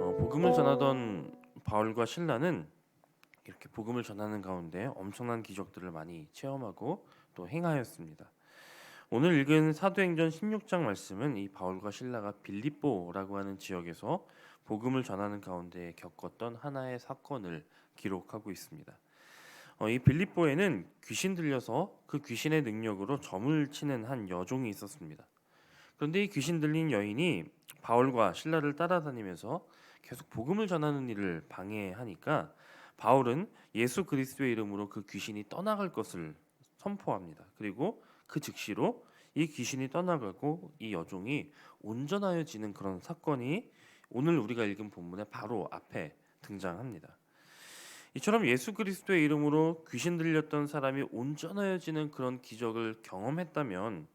어, 복음을 전하던 바울과 신라는 이렇게 복음을 전하는 가운데 엄청난 기적들을 많이 체험하고 또 행하였습니다. 오늘 읽은 사도행전 16장 말씀은 이 바울과 신라가 빌립보라고 하는 지역에서 복음을 전하는 가운데 겪었던 하나의 사건을 기록하고 있습니다. 어, 이 빌립보에는 귀신 들려서 그 귀신의 능력으로 점을 치는 한 여종이 있었습니다. 그런데 이 귀신 들린 여인이 바울과 신라를 따라다니면서 계속 복음을 전하는 일을 방해하니까 바울은 예수 그리스도의 이름으로 그 귀신이 떠나갈 것을 선포합니다. 그리고 그 즉시로 이 귀신이 떠나가고 이 여종이 온전하여지는 그런 사건이 오늘 우리가 읽은 본문의 바로 앞에 등장합니다. 이처럼 예수 그리스도의 이름으로 귀신 들렸던 사람이 온전하여지는 그런 기적을 경험했다면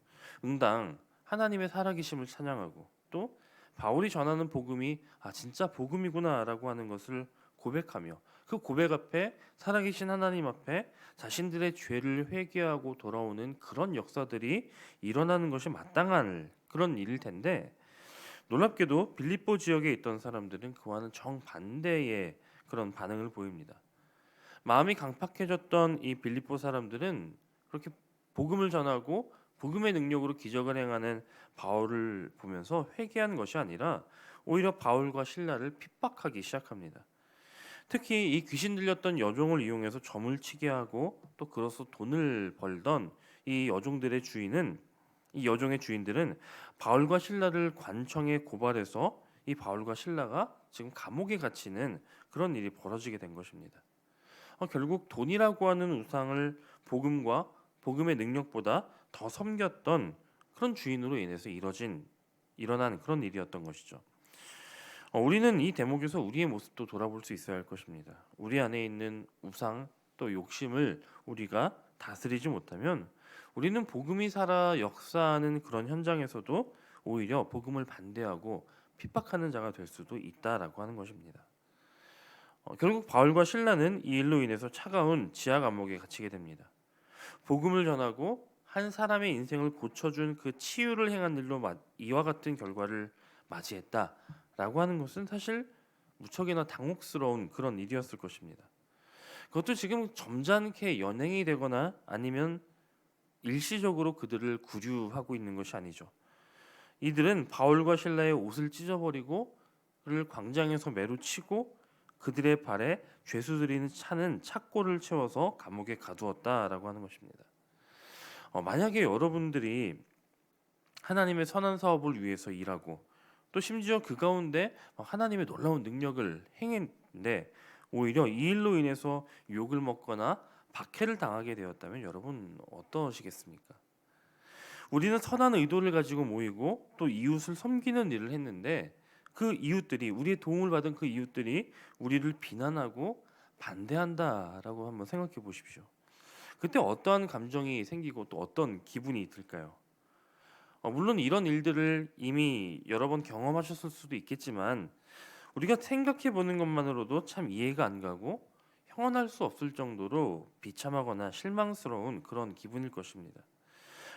응당 하나님의 살아계심을 찬양하고 또 바울이 전하는 복음이 아 진짜 복음이구나라고 하는 것을 고백하며 그 고백 앞에 살아계신 하나님 앞에 자신들의 죄를 회개하고 돌아오는 그런 역사들이 일어나는 것이 마땅한 그런 일일 텐데 놀랍게도 빌립보 지역에 있던 사람들은 그와는 정반대의 그런 반응을 보입니다. 마음이 강팍해졌던 이 빌립보 사람들은 그렇게 복음을 전하고 복음의 능력으로 기적을 행하는 바울을 보면서 회개하는 것이 아니라 오히려 바울과 신라를 핍박하기 시작합니다. 특히 이 귀신 들렸던 여종을 이용해서 점을 치게 하고 또 그로서 돈을 벌던 이 여종들의 주인은 이 여종의 주인들은 바울과 신라를 관청에 고발해서 이 바울과 신라가 지금 감옥에 갇히는 그런 일이 벌어지게 된 것입니다. 어, 결국 돈이라고 하는 우상을 복음과 복음의 능력보다 더 섬겼던 그런 주인으로 인해서 이뤄진 일어난 그런 일이었던 것이죠. 어, 우리는 이 대목에서 우리의 모습도 돌아볼 수 있어야 할 것입니다. 우리 안에 있는 우상 또 욕심을 우리가 다스리지 못하면 우리는 복음이 살아 역사하는 그런 현장에서도 오히려 복음을 반대하고 핍박하는 자가 될 수도 있다라고 하는 것입니다. 어, 결국 바울과 신라는 이 일로 인해서 차가운 지하 감옥에 갇히게 됩니다. 복음을 전하고 한 사람의 인생을 고쳐준 그 치유를 행한 일로 마- 이와 같은 결과를 맞이했다라고 하는 것은 사실 무척이나 당혹스러운 그런 일이었을 것입니다. 그것도 지금 점잖게 연행이 되거나 아니면 일시적으로 그들을 구류하고 있는 것이 아니죠. 이들은 바울과 신라의 옷을 찢어버리고 그를 광장에서 매로 치고 그들의 발에 죄수들이 차는 착고를 채워서 감옥에 가두었다라고 하는 것입니다. 어, 만약에 여러분들이 하나님의 선한 사업을 위해서 일하고 또 심지어 그 가운데 하나님의 놀라운 능력을 행했는데 오히려 이 일로 인해서 욕을 먹거나 박해를 당하게 되었다면 여러분 어떠시겠습니까? 우리는 선한 의도를 가지고 모이고 또 이웃을 섬기는 일을 했는데 그 이웃들이 우리의 도움을 받은 그 이웃들이 우리를 비난하고 반대한다라고 한번 생각해 보십시오. 그때 어떠한 감정이 생기고 또 어떤 기분이 들까요? 어, 물론 이런 일들을 이미 여러 번 경험하셨을 수도 있겠지만 우리가 생각해 보는 것만으로도 참 이해가 안 가고 형언할 수 없을 정도로 비참하거나 실망스러운 그런 기분일 것입니다.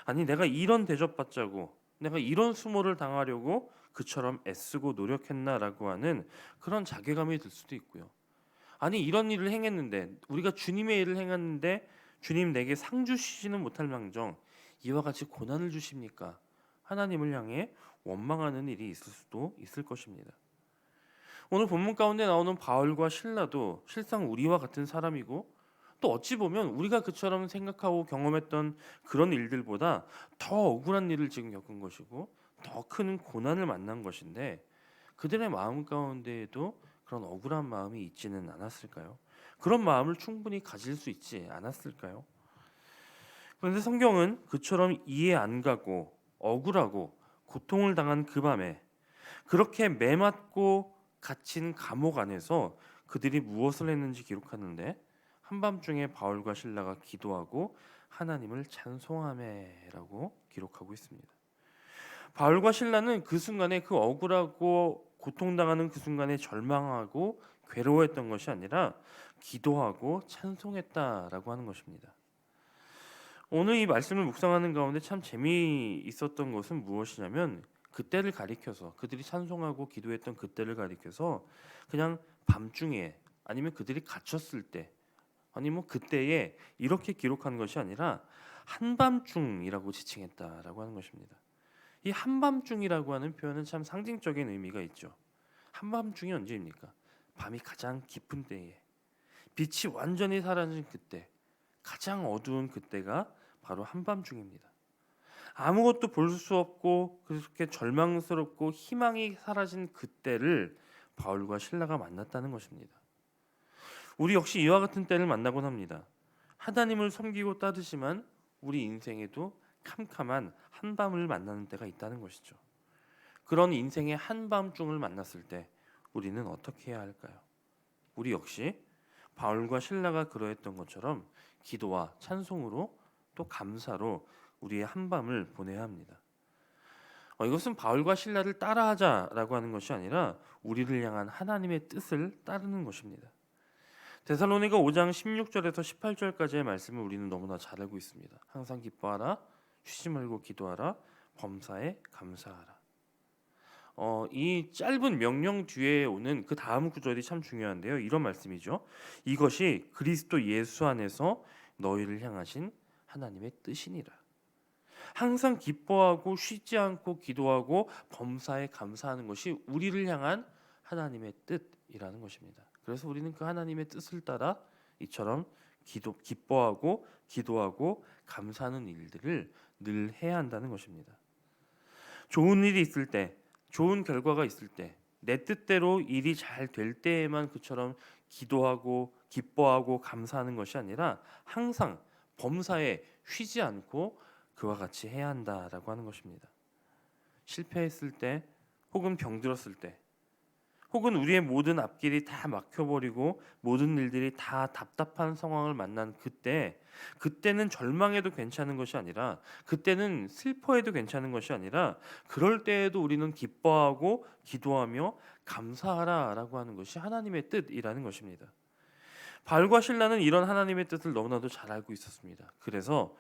아니 내가 이런 대접받자고 내가 이런 수모를 당하려고 그처럼 애쓰고 노력했나라고 하는 그런 자괴감이 들 수도 있고요. 아니 이런 일을 행했는데 우리가 주님의 일을 행했는데 주님 내게 상 주시지는 못할 망정 이와 같이 고난을 주십니까? 하나님을 향해 원망하는 일이 있을 수도 있을 것입니다. 오늘 본문 가운데 나오는 바울과 신라도 실상 우리와 같은 사람이고 또 어찌 보면 우리가 그처럼 생각하고 경험했던 그런 일들보다 더 억울한 일을 지금 겪은 것이고 더 큰 고난을 만난 것인데 그들의 마음 가운데에도 그런 억울한 마음이 있지는 않았을까요? 그런 마음을 충분히 가질 수 있지 않았을까요? 그런데 성경은 그처럼 이해 안 가고 억울하고 고통을 당한 그 밤에 그렇게 매맞고 갇힌 감옥 안에서 그들이 무엇을 했는지 기록하는데 한밤중에 바울과 신라가 기도하고 하나님을 찬송하매라고 기록하고 있습니다. 바울과 신라는 그 순간에 그 억울하고 고통당하는 그 순간에 절망하고 괴로워했던 것이 아니라 기도하고 찬송했다라고 하는 것입니다. 오늘 이 말씀을 묵상하는 가운데 참 재미 있었던 것은 무엇이냐면 그때를 가리켜서 그들이 찬송하고 기도했던 그때를 가리켜서 그냥 밤중에 아니면 그들이 갇혔을 때 아니면 그때에 이렇게 기록한 것이 아니라 한밤중이라고 지칭했다라고 하는 것입니다. 이 한밤중이라고 하는 표현은 참 상징적인 의미가 있죠. 한밤중이 언제입니까? 밤이 가장 깊은 때에 빛이 완전히 사라진 그때 가장 어두운 그때가 바로 한밤중입니다. 아무것도 볼 수 없고 그렇게 절망스럽고 희망이 사라진 그때를 바울과 신라가 만났다는 것입니다. 우리 역시 이와 같은 때를 만나곤 합니다. 하나님을 섬기고 따르지만 우리 인생에도 캄캄한 한밤을 만나는 때가 있다는 것이죠. 그런 인생의 한밤중을 만났을 때 우리는 어떻게 해야 할까요? 우리 역시 바울과 신라가 그러했던 것처럼 기도와 찬송으로 또 감사로 우리의 한밤을 보내야 합니다. 어, 이것은 바울과 신라를 따라하자라고 하는 것이 아니라 우리를 향한 하나님의 뜻을 따르는 것입니다. 데살로니가 5장 16절에서 18절까지의 말씀을 우리는 너무나 잘 알고 있습니다. 항상 기뻐하라, 쉬지 말고 기도하라, 범사에 감사하라. 어, 이 짧은 명령 뒤에 오는 그 다음 구절이 참 중요한데요. 이런 말씀이죠. 이것이 그리스도 예수 안에서 너희를 향하신 하나님의 뜻이니라. 항상 기뻐하고 쉬지 않고 기도하고 범사에 감사하는 것이 우리를 향한 하나님의 뜻이라는 것입니다. 그래서 우리는 그 하나님의 뜻을 따라 이처럼 기도 기뻐하고 기도하고 감사하는 일들을 늘 해야 한다는 것입니다. 좋은 일이 있을 때, 좋은 결과가 있을 때, 내 뜻대로 일이 잘 될 때에만 그처럼 기도하고 기뻐하고 감사하는 것이 아니라 항상 범사에 쉬지 않고 그와 같이 해야 한다라고 하는 것입니다. 실패했을 때 혹은 병들었을 때 혹은 우리의 모든 앞길이 다 막혀버리고 모든 일들이 다 답답한 상황을 만난 그때 그때는 절망해도 괜찮은 것이 아니라 그때는 슬퍼해도 괜찮은 것이 아니라 그럴 때에도 우리는 기뻐하고 기도하며 감사하라라고 하는 것이 하나님의 뜻이라는 것입니다. 발과 신라는 이런 하나님의 뜻을 너무나도 잘 알고 있었습니다. 그래서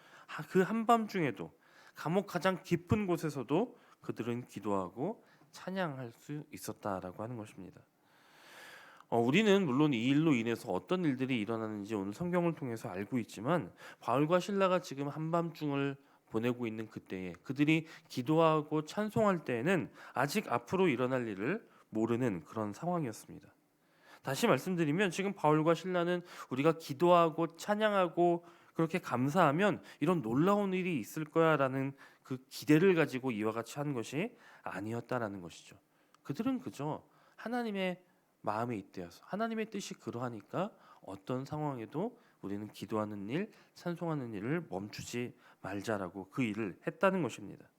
그 한밤중에도 감옥 가장 깊은 곳에서도 그들은 기도하고 찬양할 수 있었다라고 하는 것입니다. 어, 우리는 물론 이 일로 인해서 어떤 일들이 일어나는지 오늘 성경을 통해서 알고 있지만 바울과 신라가 지금 한밤중을 보내고 있는 그때에 그들이 기도하고 찬송할 때에는 아직 앞으로 일어날 일을 모르는 그런 상황이었습니다. 다시 말씀드리면 지금 바울과 신라는 우리가 기도하고 찬양하고 그렇게 감사하면 이런 놀라운 일이 있을 거야라는 그 기대를 가지고 이와 같이 한 것이 아니었다라는 것이죠. 그들은 그저 하나님의 마음에 있대어서 하나님의 뜻이 그러하니까 어떤 상황에도 우리는 기도하는 일, 찬송하는 일을 멈추지 말자라고 그 일을 했다는 것입니다.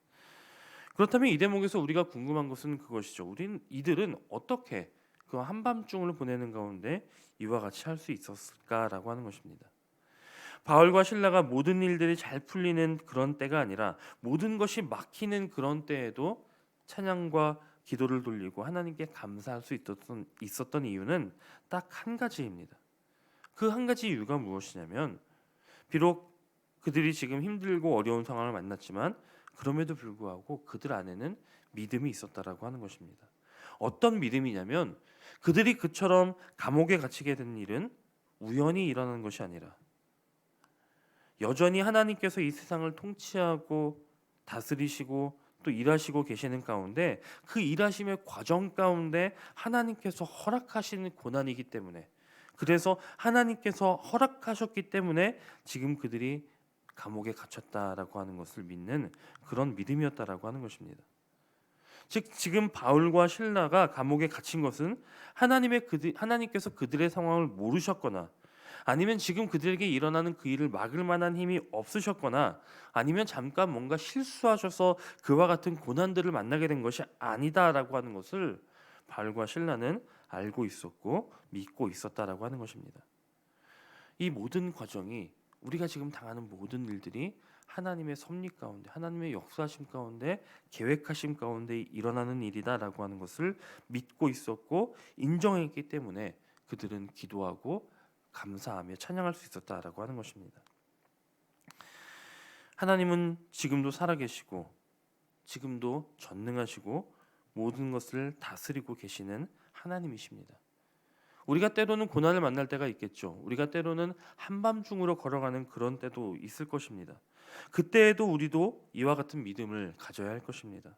그렇다면 이 대목에서 우리가 궁금한 것은 그것이죠. 우린 이들은 어떻게 그 한밤중을 보내는 가운데 이와 같이 할 수 있었을까라고 하는 것입니다. 바울과 신라가 모든 일들이 잘 풀리는 그런 때가 아니라 모든 것이 막히는 그런 때에도 찬양과 기도를 돌리고 하나님께 감사할 수 있었던, 있었던 이유는 딱 한 가지입니다. 그 한 가지 이유가 무엇이냐면 비록 그들이 지금 힘들고 어려운 상황을 만났지만 그럼에도 불구하고 그들 안에는 믿음이 있었다라고 하는 것입니다. 어떤 믿음이냐면 그들이 그처럼 감옥에 갇히게 된 일은 우연히 일어난 것이 아니라 여전히 하나님께서 이 세상을 통치하고 다스리시고 또 일하시고 계시는 가운데 그 일하심의 과정 가운데 하나님께서 허락하시는 고난이기 때문에 그래서 하나님께서 허락하셨기 때문에 지금 그들이 감옥에 갇혔다라고 하는 것을 믿는 그런 믿음이었다라고 하는 것입니다. 즉 지금 바울과 신라가 감옥에 갇힌 것은 하나님의 그들 하나님께서 그들의 상황을 모르셨거나 아니면 지금 그들에게 일어나는 그 일을 막을 만한 힘이 없으셨거나 아니면 잠깐 뭔가 실수하셔서 그와 같은 고난들을 만나게 된 것이 아니다라고 하는 것을 바울과 신라는 알고 있었고 믿고 있었다라고 하는 것입니다. 이 모든 과정이 우리가 지금 당하는 모든 일들이 하나님의 섭리 가운데 하나님의 역사하심 가운데 계획하심 가운데 일어나는 일이다라고 하는 것을 믿고 있었고 인정했기 때문에 그들은 기도하고 감사하며 찬양할 수 있었다라고 하는 것입니다. 하나님은 지금도 살아계시고 지금도 전능하시고 모든 것을 다스리고 계시는 하나님이십니다. 우리가 때로는 고난을 만날 때가 있겠죠. 우리가 때로는 한밤중으로 걸어가는 그런 때도 있을 것입니다. 그때에도 우리도 이와 같은 믿음을 가져야 할 것입니다.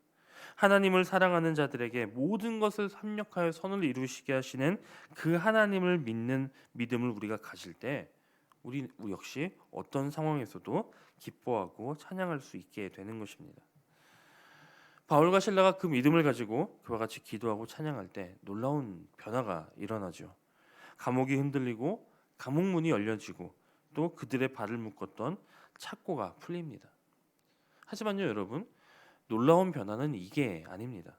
하나님을 사랑하는 자들에게 모든 것을 합력하여 선을 이루시게 하시는 그 하나님을 믿는 믿음을 우리가 가질 때 우리 역시 어떤 상황에서도 기뻐하고 찬양할 수 있게 되는 것입니다. 바울과 신라가 그 믿음을 가지고 그와 같이 기도하고 찬양할 때 놀라운 변화가 일어나죠. 감옥이 흔들리고 감옥 문이 열려지고 또 그들의 발을 묶었던 착고가 풀립니다. 하지만요, 여러분, 놀라운 변화는 이게 아닙니다.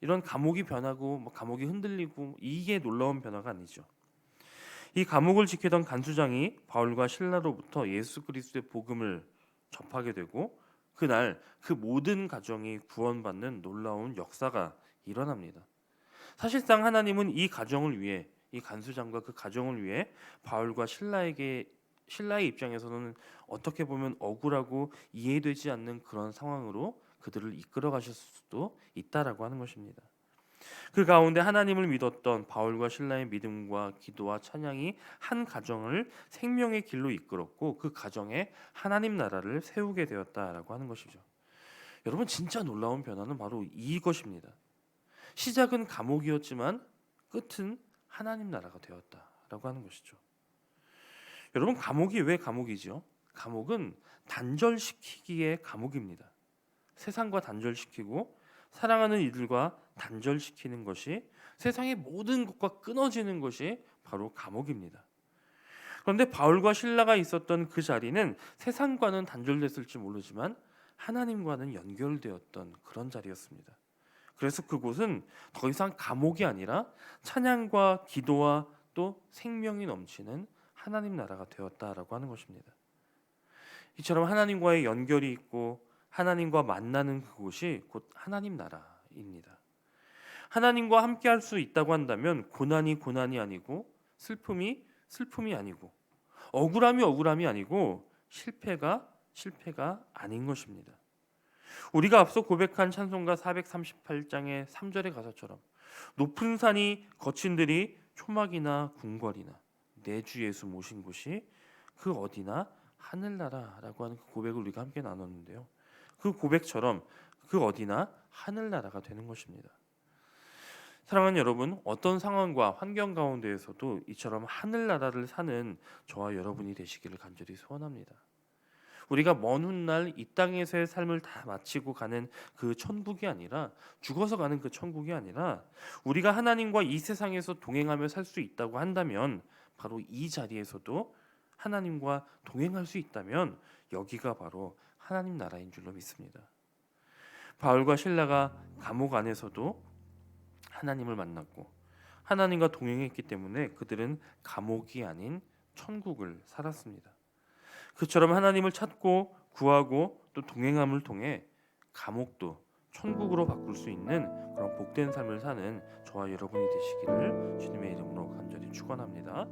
이런 감옥이 변하고 뭐 감옥이 흔들리고 이게 놀라운 변화가 아니죠. 이 감옥을 지키던 간수장이 바울과 신라로부터 예수 그리스도의 복음을 접하게 되고 그날 그 모든 가정이 구원받는 놀라운 역사가 일어납니다. 사실상 하나님은 이 가정을 위해 이 간수장과 그 가정을 위해 바울과 신라에게 신라의 입장에서는 어떻게 보면 억울하고 이해되지 않는 그런 상황으로 그들을 이끌어 가실 수도 있다라고 하는 것입니다. 그 가운데 하나님을 믿었던 바울과 신라의 믿음과 기도와 찬양이 한 가정을 생명의 길로 이끌었고 그 가정에 하나님 나라를 세우게 되었다라고 하는 것이죠. 여러분 진짜 놀라운 변화는 바로 이것입니다. 시작은 감옥이었지만 끝은 하나님 나라가 되었다라고 하는 것이죠. 여러분 감옥이 왜 감옥이죠? 감옥은 단절시키기의 감옥입니다. 세상과 단절시키고 사랑하는 이들과 단절시키는 것이 세상의 모든 것과 끊어지는 것이 바로 감옥입니다. 그런데 바울과 신라가 있었던 그 자리는 세상과는 단절됐을지 모르지만 하나님과는 연결되었던 그런 자리였습니다. 그래서 그곳은 더 이상 감옥이 아니라 찬양과 기도와 또 생명이 넘치는 하나님 나라가 되었다라고 하는 것입니다. 이처럼 하나님과의 연결이 있고 하나님과 만나는 그곳이 곧 하나님 나라입니다. 하나님과 함께 할 수 있다고 한다면 고난이 고난이 아니고 슬픔이 슬픔이 아니고 억울함이 억울함이 아니고 실패가 실패가 아닌 것입니다. 우리가 앞서 고백한 찬송가 438장의 3절의 가사처럼 높은 산이 거친 들이 초막이나 궁궐이나 내주 예수 모신 곳이 그 어디나 하늘나라라고 하는 그 고백을 우리가 함께 나눴는데요. 그 고백처럼 그 어디나 하늘나라가 되는 것입니다. 사랑하는 여러분, 어떤 상황과 환경 가운데에서도 이처럼 하늘나라를 사는 저와 여러분이 되시기를 간절히 소원합니다. 우리가 먼 훗날 이 땅에서의 삶을 다 마치고 가는 그 천국이 아니라 죽어서 가는 그 천국이 아니라 우리가 하나님과 이 세상에서 동행하며 살 수 있다고 한다면 바로 이 자리에서도 하나님과 동행할 수 있다면 여기가 바로 하나님 나라인 줄로 믿습니다. 바울과 신라가 감옥 안에서도 하나님을 만났고 하나님과 동행했기 때문에 그들은 감옥이 아닌 천국을 살았습니다. 그처럼 하나님을 찾고 구하고 또 동행함을 통해 감옥도 천국으로 바꿀 수 있는 그런 복된 삶을 사는 저와 여러분이 되시기를 주님의 이름으로 간절히 축원합니다.